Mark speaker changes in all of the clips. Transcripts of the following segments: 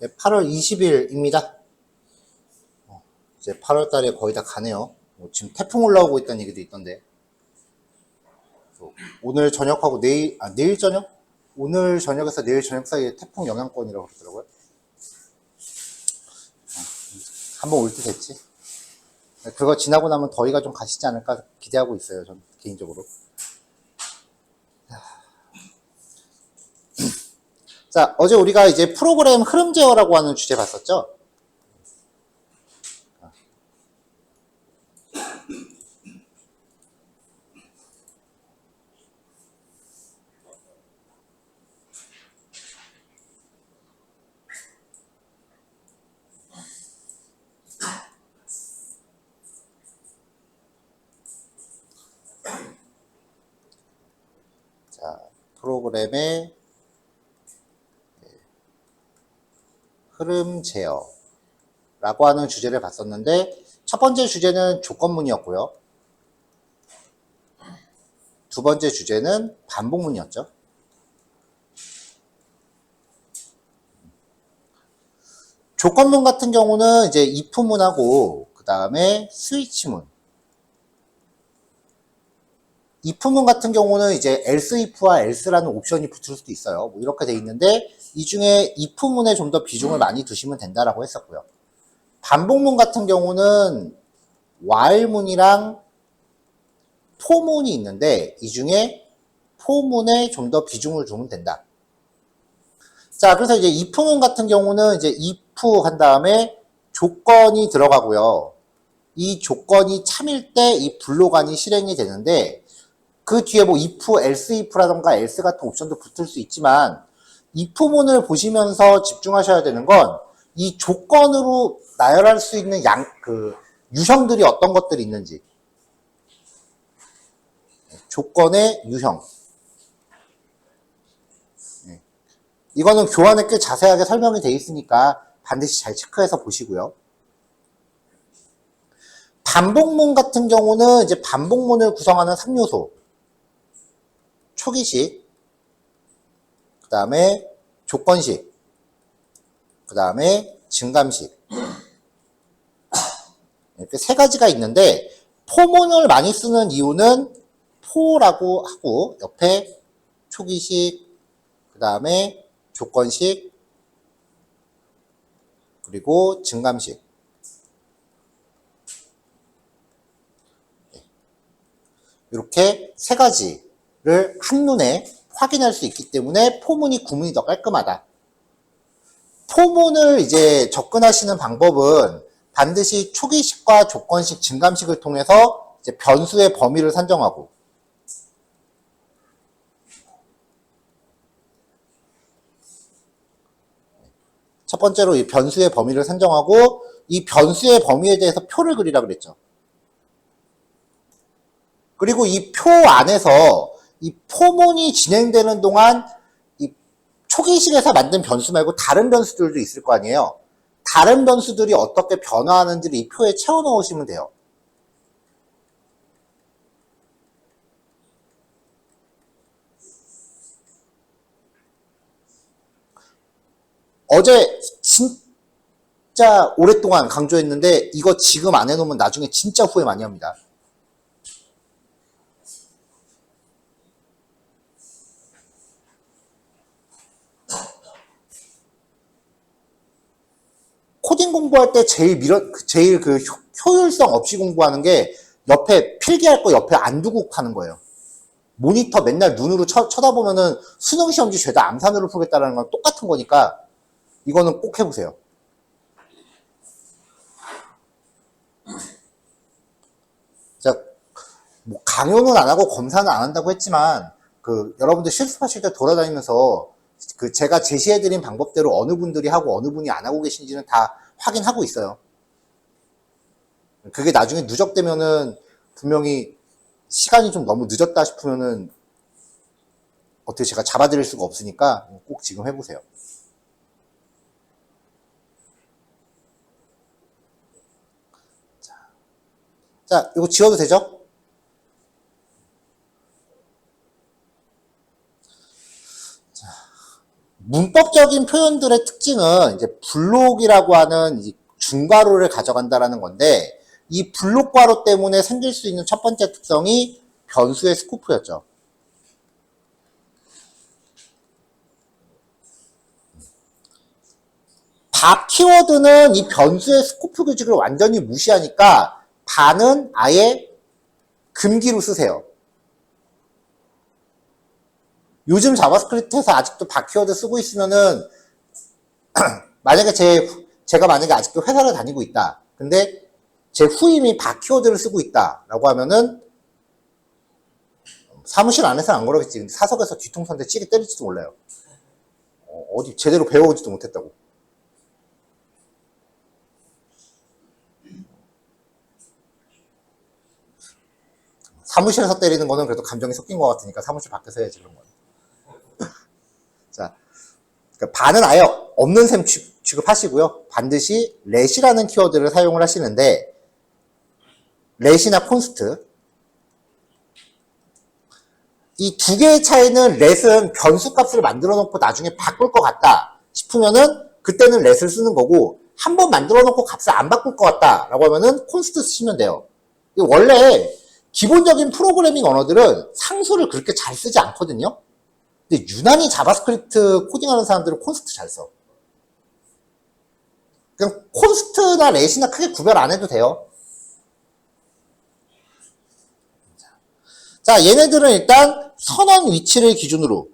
Speaker 1: 8월 20일입니다. 어, 이제 8월 달에 거의 다 가네요. 뭐 지금 태풍 올라오고 있다는 얘기도 있던데. 오늘 저녁하고 내일, 아, 내일 저녁? 오늘 저녁에서 내일 저녁 사이에 태풍 영향권이라고 그러더라고요. 어, 한번 올듯 했지. 그거 지나고 나면 더위가 좀 가시지 않을까 기대하고 있어요. 전 개인적으로. 자, 어제 우리가 이제 프로그램 흐름 제어라고 하는 주제 봤었죠? 자, 프로그램의 흐름 제어라고 하는 주제를 봤었는데 첫 번째 주제는 조건문이었고요. 두 번째 주제는 반복문이었죠. 조건문 같은 경우는 이제 if문하고 그 다음에 스위치문. if문 같은 경우는 이제 else if와 else라는 옵션이 붙을 수도 있어요. 뭐 이렇게 돼 있는데 이 중에 if문에 좀 더 비중을 많이 두시면 된다라고 했었고요. 반복문 같은 경우는 while문이랑 for문이 있는데 이 중에 for문에 좀 더 비중을 두면 된다. 자, 그래서 이제 if문 같은 경우는 이제 if 한 다음에 조건이 들어가고요. 이 조건이 참일 때 이 불로간이 실행이 되는데 그 뒤에 뭐 if, else if라던가 else 같은 옵션도 붙을 수 있지만 if문을 보시면서 집중하셔야 되는 건 이 조건으로 나열할 수 있는 양, 그, 유형들이 어떤 것들이 있는지. 조건의 유형. 네. 이거는 교환에 꽤 자세하게 설명이 되어 있으니까 반드시 잘 체크해서 보시고요. 반복문 같은 경우는 이제 반복문을 구성하는 3요소. 초기식, 그 다음에 조건식, 그 다음에 증감식. 이렇게 세 가지가 있는데, 포문을 많이 쓰는 이유는 포라고 하고, 옆에 초기식, 그 다음에 조건식, 그리고 증감식. 이렇게 세 가지를 한눈에 확인할 수 있기 때문에 포문이 구문이 더 깔끔하다. 포문을 이제 접근하시는 방법은 반드시 초기식과 조건식, 증감식을 통해서 이제 변수의 범위를 산정하고 첫 번째로 이 변수의 범위를 산정하고 이 변수의 범위에 대해서 표를 그리라 그랬죠. 그리고 이 표 안에서 이 포문이 진행되는 동안 이 초기식에서 만든 변수 말고 다른 변수들도 있을 거 아니에요. 다른 변수들이 어떻게 변화하는지를 이 표에 채워 넣으시면 돼요. 어제 진짜 오랫동안 강조했는데 이거 지금 안 해놓으면 나중에 진짜 후회 많이 합니다. 코딩 공부할 때 제일 밀어, 제일 그 효, 효율성 없이 공부하는 게 옆에 필기할 거 옆에 안 두고 하는 거예요. 모니터 맨날 눈으로 쳐, 쳐다보면은 수능 시험지 죄다 암산으로 풀겠다는 건 똑같은 거니까 이거는 꼭 해보세요. 자, 뭐 강요는 안 하고 검사는 안 한다고 했지만 그 여러분들 실습하실 때 돌아다니면서 그 제가 제시해드린 방법대로 어느 분들이 하고 어느 분이 안 하고 계신지는 다 확인하고 있어요. 그게 나중에 누적되면은 분명히 시간이 좀 너무 늦었다 싶으면은 어떻게 제가 잡아드릴 수가 없으니까 꼭 지금 해보세요. 자, 자 이거 지워도 되죠? 문법 문법적인 표현들의 특징은 이제 블록이라고 하는 이 중괄호를 가져간다라는 건데 이 블록 괄호 때문에 생길 수 있는 첫 번째 특성이 변수의 스코프였죠. 밥 키워드는 이 변수의 스코프 규칙을 완전히 무시하니까 반은 아예 금기로 쓰세요. 요즘 자바스크립트에서 아직도 밥 키워드 쓰고 있으면은 만약에 제 제가 만약에 아직도 회사를 다니고 있다. 근데 제 후임이 밥 키워드를 쓰고 있다라고 하면은 사무실 안에서는 안 그러겠지. 근데 사석에서 뒤통수한테 찌게 때릴지도 몰라요. 어, 어디 제대로 배워오지도 못했다고. 사무실에서 때리는 거는 그래도 감정이 섞인 것 같으니까 사무실 밖에서 해야지 그런 거는. 자, 그러니까 반은 아예 없는 셈 취- 취급하시고요. 반드시 let이라는 키워드를 사용을 하시는데 let이나 const 이 두 개의 차이는 let은 변수 값을 만들어 놓고 나중에 바꿀 것 같다 싶으면은 그때는 let을 쓰는 거고 한 번 만들어 놓고 값을 안 바꿀 것 같다 라고 하면은 const 쓰시면 돼요. 원래 기본적인 프로그래밍 언어들은 상수를 그렇게 잘 쓰지 않거든요. 근데 유난히 자바스크립트 코딩하는 사람들은 콘스트 잘 써. 그냥 콘스트나 렛이나 크게 구별 안 해도 돼요. 자, 얘네들은 일단 선언 위치를 기준으로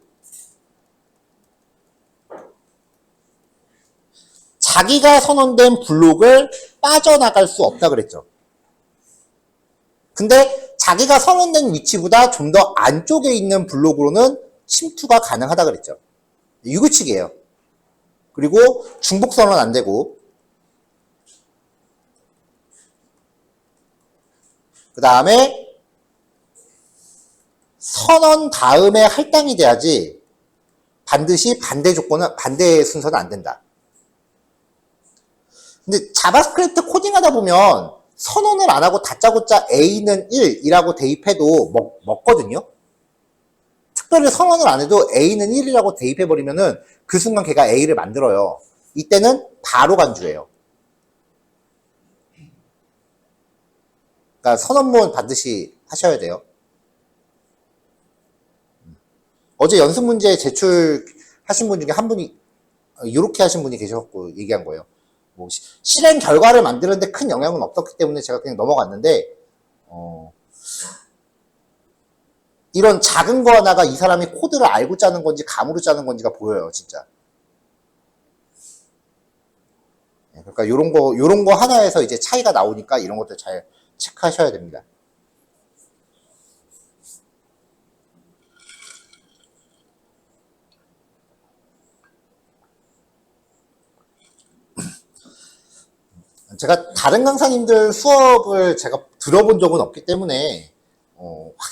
Speaker 1: 자기가 선언된 블록을 빠져나갈 수 없다 그랬죠. 근데 자기가 선언된 위치보다 좀 더 안쪽에 있는 블록으로는 침투가 가능하다 그랬죠. 유규칙이에요. 그리고 중복 선언 안 되고 그 다음에 선언 다음에 할당이 돼야지 반드시 반대 조건은 반대 순서는 안 된다. 근데 자바스크립트 코딩하다 보면 선언을 안 하고 다짜고짜 A는 1이라고 대입해도 먹, 먹거든요. 특별히 선언을 안 해도 A는 1이라고 대입해버리면은 그 순간 걔가 A를 만들어요. 이때는 바로 간주해요. 그러니까 선언문 반드시 하셔야 돼요. 어제 연습 문제 제출하신 분 중에 한 분이 이렇게 하신 분이 계셨고 얘기한 거예요. 뭐 시- 실행 결과를 만드는데 큰 영향은 없었기 때문에 제가 그냥 넘어갔는데 어, 이런 작은 거 하나가 이 사람이 코드를 알고 짜는 건지 감으로 짜는 건지가 보여요, 진짜. 예, 그러니까 요런 거 요런 거 하나에서 이제 차이가 나오니까 이런 것들 잘 체크하셔야 됩니다. 제가 다른 강사님들 수업을 제가 들어본 적은 없기 때문에 어, 확,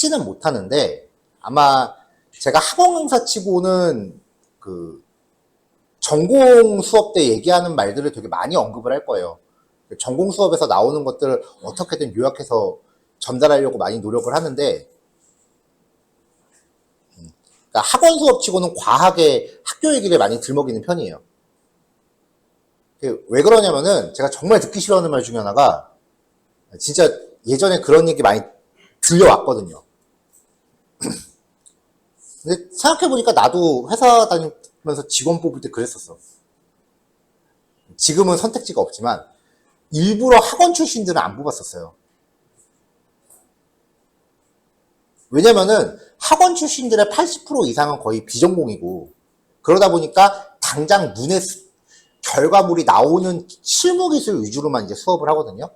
Speaker 1: 확신은 못 하는데 아마 제가 학원 강사 치고는 그 전공 수업 때 얘기하는 말들을 되게 많이 언급을 할 거예요. 전공 수업에서 나오는 것들을 어떻게든 요약해서 전달하려고 많이 노력을 하는데 음, 그러니까 학원 수업 치고는 과하게 학교 얘기를 많이 들먹이는 편이에요. 그왜 그러냐면은 제가 정말 듣기 싫어하는 말 중에 하나가 진짜 예전에 그런 얘기 많이 들려왔거든요. 근데 생각해보니까 나도 회사 다니면서 직원 뽑을 때 그랬었어. 지금은 선택지가 없지만 일부러 학원 출신들은 안 뽑았었어요. 왜냐면은 학원 출신들의 80% 이상은 거의 비전공이고 그러다 보니까 당장 눈에 스- 결과물이 나오는 실무 기술 위주로만 이제 수업을 하거든요.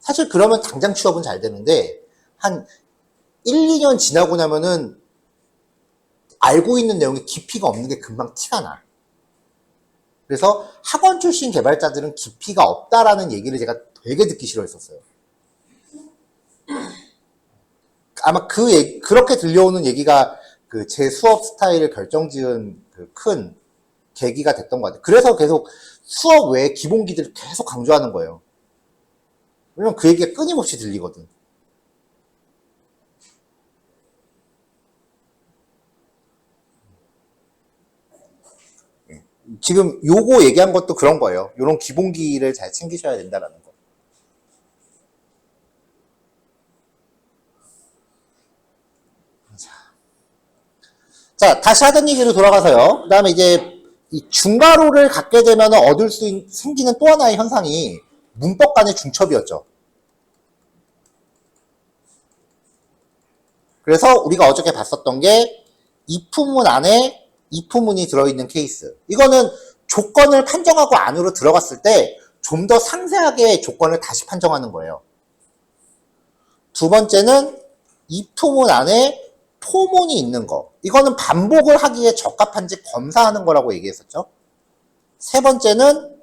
Speaker 1: 사실 그러면 당장 취업은 잘 되는데 한 1, 2년 지나고 나면은 알고 있는 내용이 깊이가 없는 게 금방 티가 나. 그래서 학원 출신 개발자들은 깊이가 없다라는 얘기를 제가 되게 듣기 싫어했었어요. 아마 그 얘기- 그렇게 들려오는 얘기가 그 제 수업 스타일을 결정지은 그 큰 계기가 됐던 것 같아요. 그래서 계속 수업 외에 기본기들을 계속 강조하는 거예요. 왜냐면 그 얘기가 끊임없이 들리거든. 지금 요거 얘기한 것도 그런 거예요. 요런 기본기를 잘 챙기셔야 된다라는 거. 자, 다시 하던 얘기로 돌아가서요. 그 다음에 이제 이 중괄호를 갖게 되면 얻을 수 있, 생기는 또 하나의 현상이 문법 간의 중첩이었죠. 그래서 우리가 어저께 봤었던 게 if문 안에 if문이 들어있는 케이스. 이거는 조건을 판정하고 안으로 들어갔을 때 좀 더 상세하게 조건을 다시 판정하는 거예요. 두 번째는 if문 안에 포문이 있는 거. 이거는 반복을 하기에 적합한지 검사하는 거라고 얘기했었죠. 세 번째는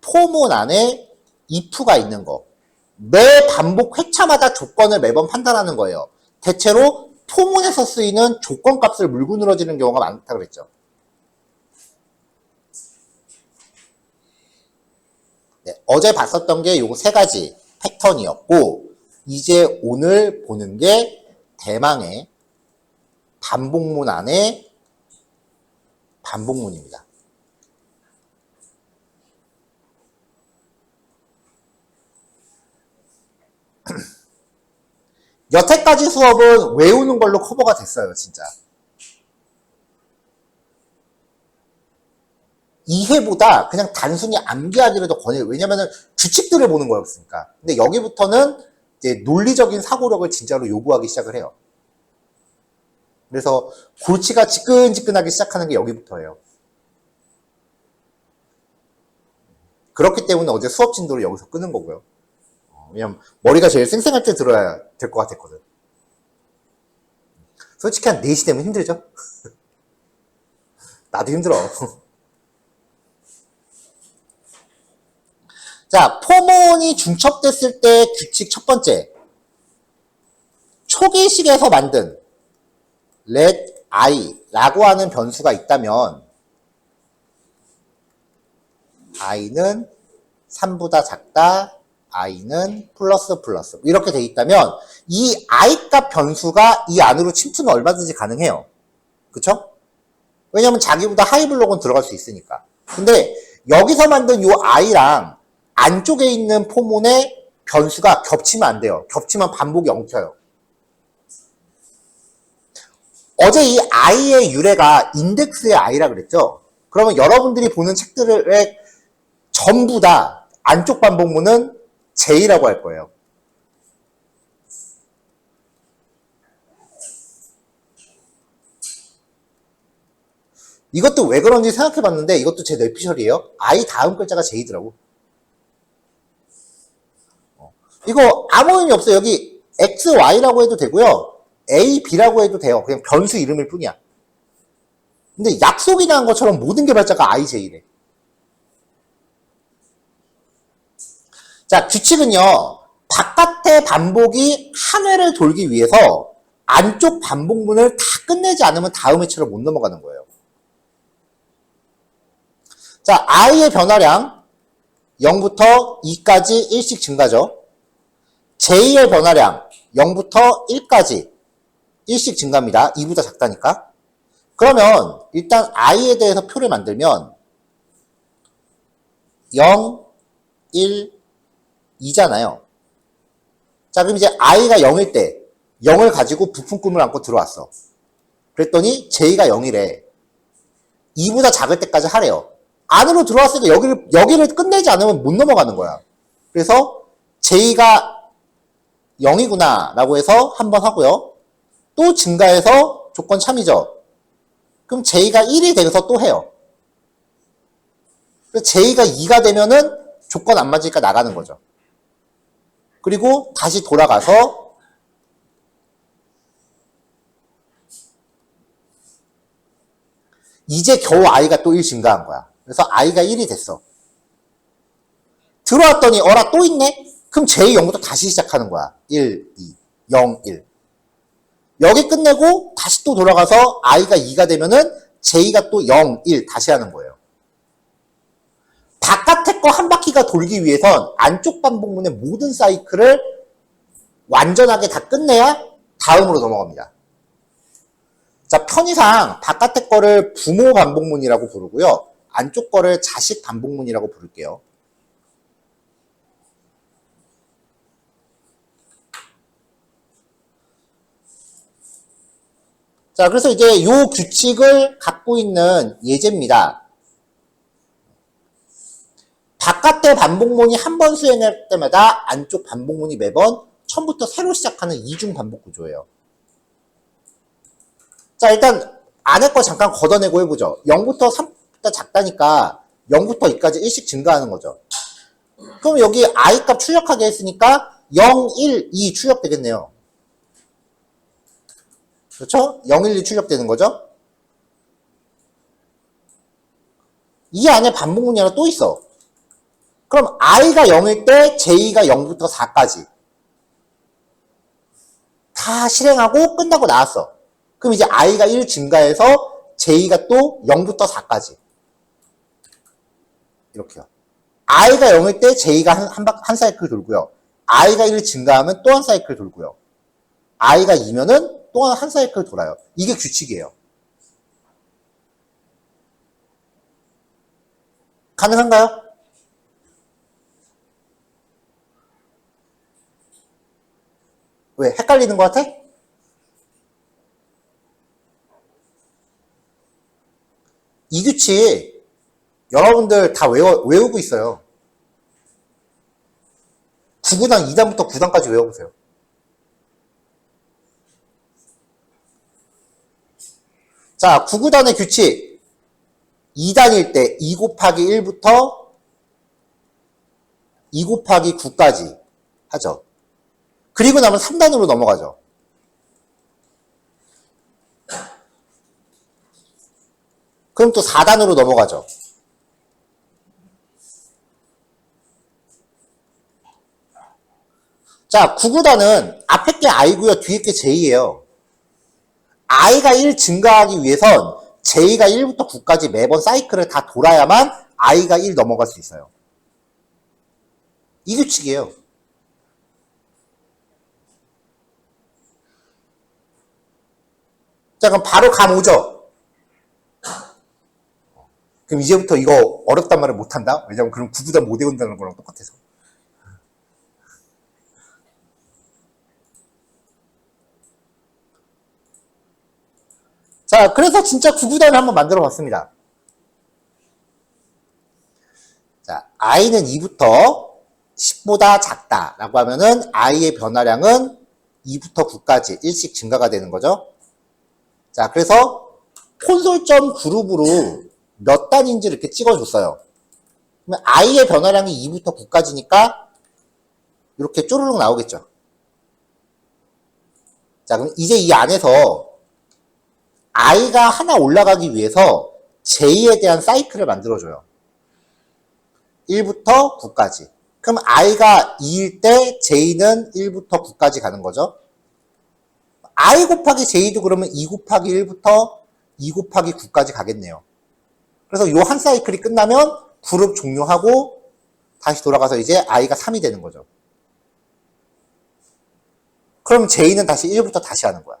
Speaker 1: 포문 안에 if가 있는 거. 매 반복 회차마다 조건을 매번 판단하는 거예요. 대체로 포문에서 쓰이는 조건 값을 물고 늘어지는 경우가 많다고 그랬죠. 네, 어제 봤었던 게요세 가지 패턴이었고, 이제 오늘 보는 게 대망의 반복문 안에 반복문입니다. 여태까지 수업은 외우는 걸로 커버가 됐어요, 진짜. 이해보다 그냥 단순히 암기하기를 더 권해요. 왜냐면은 규칙들을 보는 거였으니까. 근데 여기부터는 이제 논리적인 사고력을 진짜로 요구하기 시작을 해요. 그래서 골치가 지끈지끈하기 시작하는 게 여기부터예요. 그렇기 때문에 어제 수업 진도를 여기서 끄는 거고요. 어, 왜냐면 머리가 제일 쌩쌩할 때 들어야 될 것 같았거든. 솔직히 한 4시 되면 힘들죠? 나도 힘들어. 자, 포몬이 중첩됐을 때 규칙 첫 번째. 초기식에서 만든 let i라고 하는 변수가 있다면 i는 3보다 작다, i는 플러스 플러스 이렇게 돼 있다면 이 i 값 변수가 이 안으로 침투는 얼마든지 가능해요. 그쵸? 왜냐면 자기보다 하이 블록은 들어갈 수 있으니까. 근데 여기서 만든 요 i랑 안쪽에 있는 포문의 변수가 겹치면 안 돼요. 겹치면 반복이 엉켜요. 어제 이 i의 유래가 인덱스의 i라 그랬죠? 그러면 여러분들이 보는 책들의 전부 다 안쪽 반복문은 j라고 할 거예요. 이것도 왜 그런지 생각해 봤는데 이것도 제 뇌피셜이에요. i 다음 글자가 j더라고. 어. 이거 아무 의미 없어요. 여기 x, y라고 해도 되고요. A, B라고 해도 돼요. 그냥 변수 이름일 뿐이야. 근데 약속이 난 것처럼 모든 개발자가 I, J래. 자, 규칙은요. 바깥의 반복이 한 회를 돌기 위해서 안쪽 반복문을 다 끝내지 않으면 다음 회차를 못 넘어가는 거예요. 자, i의 변화량 0부터 2까지 1씩 증가죠. j의 변화량 0부터 1까지 1씩 증가합니다. 2보다 작다니까. 그러면 일단 i에 대해서 표를 만들면 0, 1, 2잖아요. 자, 그럼 이제 i가 0일 때 0을 가지고 부품 꿈을 안고 들어왔어. 그랬더니 j가 0이래. 2보다 작을 때까지 하래요. 안으로 들어왔을 때 여기를, 여기를 끝내지 않으면 못 넘어가는 거야. 그래서 j가 0이구나 라고 해서 한 번 하고요. 또 증가해서 조건 참이죠. 그럼 j가 1이 돼서 또 해요. 그래서 j가 2가 되면은 조건 안 맞으니까 나가는 거죠. 그리고 다시 돌아가서 이제 겨우 i가 또 1 증가한 거야. 그래서 i가 1이 됐어. 들어왔더니 어라 또 있네? 그럼 j 0부터 다시 시작하는 거야. 1, 2, 0, 1. 여기 끝내고 다시 또 돌아가서 i가 2가 되면은 j가 또 0, 1 다시 하는 거예요. 바깥의 거 한 바퀴가 돌기 위해선 안쪽 반복문의 모든 사이클을 완전하게 다 끝내야 다음으로 넘어갑니다. 자, 편의상 바깥의 거를 부모 반복문이라고 부르고요. 안쪽 거를 자식 반복문이라고 부를게요. 자, 그래서 이제 요 규칙을 갖고 있는 예제입니다. 바깥의 반복문이 한 번 수행할 때마다 안쪽 반복문이 매번 처음부터 새로 시작하는 이중 반복 구조예요. 자, 일단 안에 거 잠깐 걷어내고 해보죠. 0부터 3부터 작다니까 0부터 2까지 1씩 증가하는 거죠. 그럼 여기 i 값 출력하게 했으니까 0, 1, 2 출력되겠네요. 그렇죠? 0, 1, 2 출력되는 거죠? 이 안에 반복문이 하나 또 있어. 그럼 i가 0일 때 j가 0부터 4까지 다 실행하고 끝나고 나왔어. 그럼 이제 i가 1 증가해서 j가 또 0부터 4까지 이렇게요. i가 0일 때 j가 한, 한, 바- 한 사이클 돌고요. i가 1 증가하면 또 한 사이클 돌고요. i가 2면은 또 한 사이클 돌아요. 이게 규칙이에요. 가능한가요? 왜? 헷갈리는 것 같아? 이 규칙 여러분들 다 외워, 외우고 있어요. 9구단 2단부터 9단까지 외워보세요. 자, 9구단의 규칙. 2단일 때 2 곱하기 1부터 2 곱하기 9까지 하죠. 그리고 나면 3단으로 넘어가죠. 그럼 또 4단으로 넘어가죠. 자, 9구단은 앞에 게 i고요, 뒤에 게 j예요. i가 1 증가하기 위해선 j가 1부터 9까지 매번 사이클을 다 돌아야만 i가 1 넘어갈 수 있어요. 이 규칙이에요. 자, 그럼 바로 감 오죠? 그럼 이제부터 이거 어렵단 말을 못한다? 왜냐면 그럼 구구다 못 외운다는 거랑 똑같아서. 자, 그래서 진짜 구구단을 한번 만들어 봤습니다. 자, i는 2부터 10보다 작다라고 하면은 i의 변화량은 2부터 9까지 1씩 증가가 되는 거죠. 자, 그래서 콘솔점 그룹으로 몇 단인지 이렇게 찍어줬어요. 그러면 i의 변화량이 2부터 9까지니까 이렇게 쪼르륵 나오겠죠. 자, 그럼 이제 이 안에서 i가 하나 올라가기 위해서 j에 대한 사이클을 만들어줘요. 1부터 9까지. 그럼 i가 2일 때 j는 1부터 9까지 가는 거죠. I 곱하기 j도 그러면 2 곱하기 1부터 2 곱하기 9까지 가겠네요. 그래서 요 한 사이클이 끝나면 그룹 종료하고 다시 돌아가서 이제 i가 3이 되는 거죠. 그럼 j는 다시 1부터 다시 하는 거야.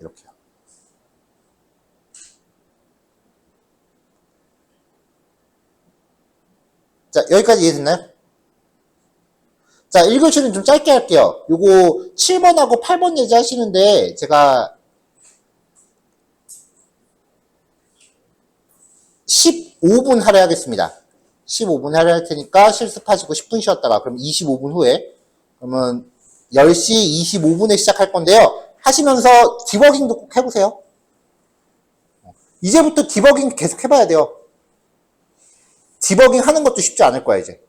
Speaker 1: 이렇게요. 자, 여기까지 이해됐나요? 자, 1교시는 좀 짧게 할게요. 요거 7번하고 8번 예제 하시는데, 제가 15분 하려 하겠습니다. 15분 하려 할 테니까 실습하시고 10분 쉬었다가, 그럼 25분 후에, 그러면 10시 25분에 시작할 건데요. 하시면서 디버깅도 꼭 해보세요. 이제부터 디버깅 계속 해봐야 돼요. 디버깅 하는 것도 쉽지 않을 거야, 이제.